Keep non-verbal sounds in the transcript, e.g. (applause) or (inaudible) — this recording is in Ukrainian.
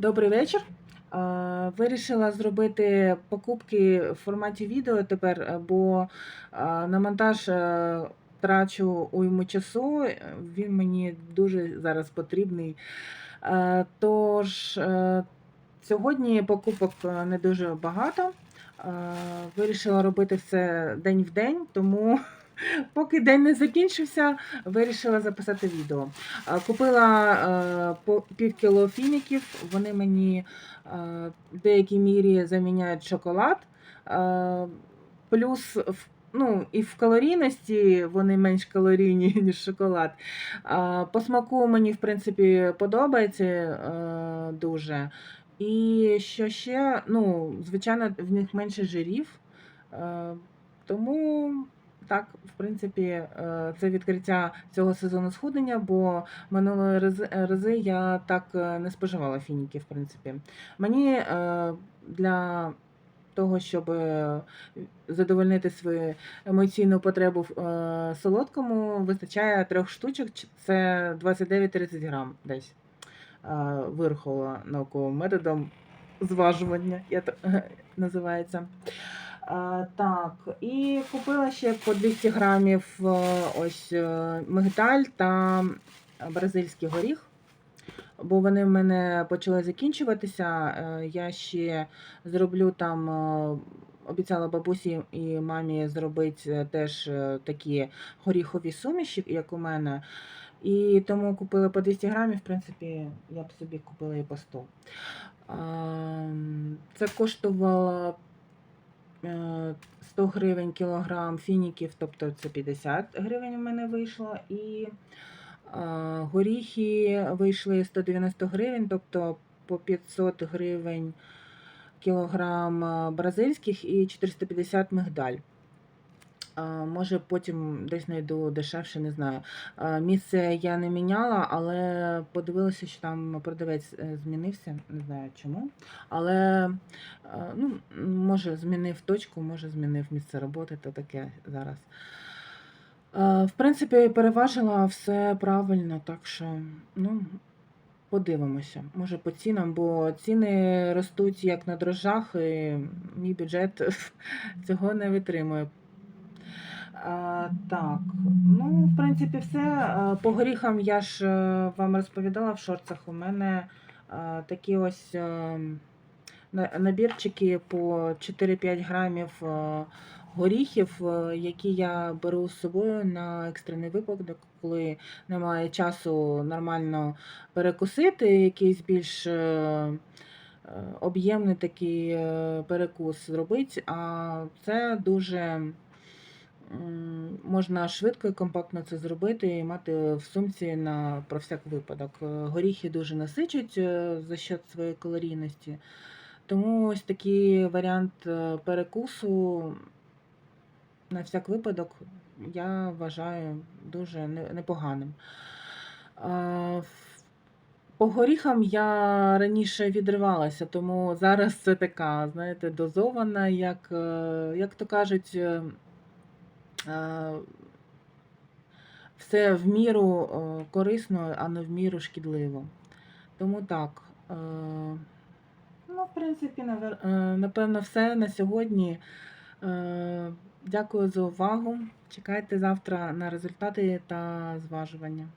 Добрий вечір. Е, Вирішила зробити покупки в форматі відео тепер, е, бо е, на монтаж трачу уйму часу. Він мені дуже зараз потрібний. Тож сьогодні покупок не дуже багато. Вирішила робити все день в день, тому поки день не закінчився, вирішила записати відео. Купила е, по кіло фініків. Вони мені е, в деякій мірі заміняють шоколад. Е, Плюс ну, і в калорійності вони менш калорійні, (laughs) ніж шоколад. По смаку мені, в принципі, подобається дуже. І що ще, ну, звичайно, в них менше жирів. Тому так, в принципі, е, це відкриття цього сезону схуднення, бо минулої рази, я так е, не споживала фініки, в принципі. Мені е, для того, щоб задовольнити свою емоційну потребу в солодкому, вистачає трьох штучок, це 29-30 грам десь. Вирахувала науковим методом зважування, я (laughs) називається. А, так, і купила ще по 200 грамів е, ось е, мигдаль та бразильський горіх, бо вони в мене почали закінчуватися. Е, Я ще зроблю там, е, обіцяла бабусі і мамі зробити е, теж е, такі горіхові суміші, як у мене. І тому купила по 200 грамів, в принципі, я б собі купила і по 100. Це коштувало е, 100 гривень кілограм фініків, тобто це 50 гривень у мене вийшло. І е, горіхи вийшли 190 гривень, тобто по 500 гривень кілограм е, бразильських і 450 мигдаль. Може, потім десь знайду дешевше, не знаю. Місце я не міняла, але подивилася, що там продавець е, змінився, не знаю чому. Але ну, може змінив точку, може змінив місце роботи, то таке зараз. В принципі, переважила все правильно, так що, ну, подивимося. Може по цінам, бо ціни ростуть як на дрожжах, і мій бюджет (laughs) цього не витримує. А, так, ну, в принципі, все. А, По горіхам я ж е, вам розповідала в шорцах. У мене такі ось е, набірчики по 4-5 грамів е, горіхів, е, які я беру з собою на екстрений випадок, коли немає часу нормально перекусити, якийсь більш е, е, об'ємний такий е, перекус зробити. А це дуже. Можна швидко і компактно це зробити і мати в сумці на про всяк випадок. Е, Горіхи дуже насичують е, за счет своєї калорійності. Тому ось такий варіант е, перекусу на всяк випадок я вважаю дуже непоганим. По горіхам я раніше відривалася, тому зараз це така, знаєте, дозована, як, як то кажуть. Е, все в міру е, корисно, а не в міру шкідливо. Тому так. е, Ну, в принципі, напевно, все на сьогодні. Дякую за увагу. Чекайте завтра на результати та зважування.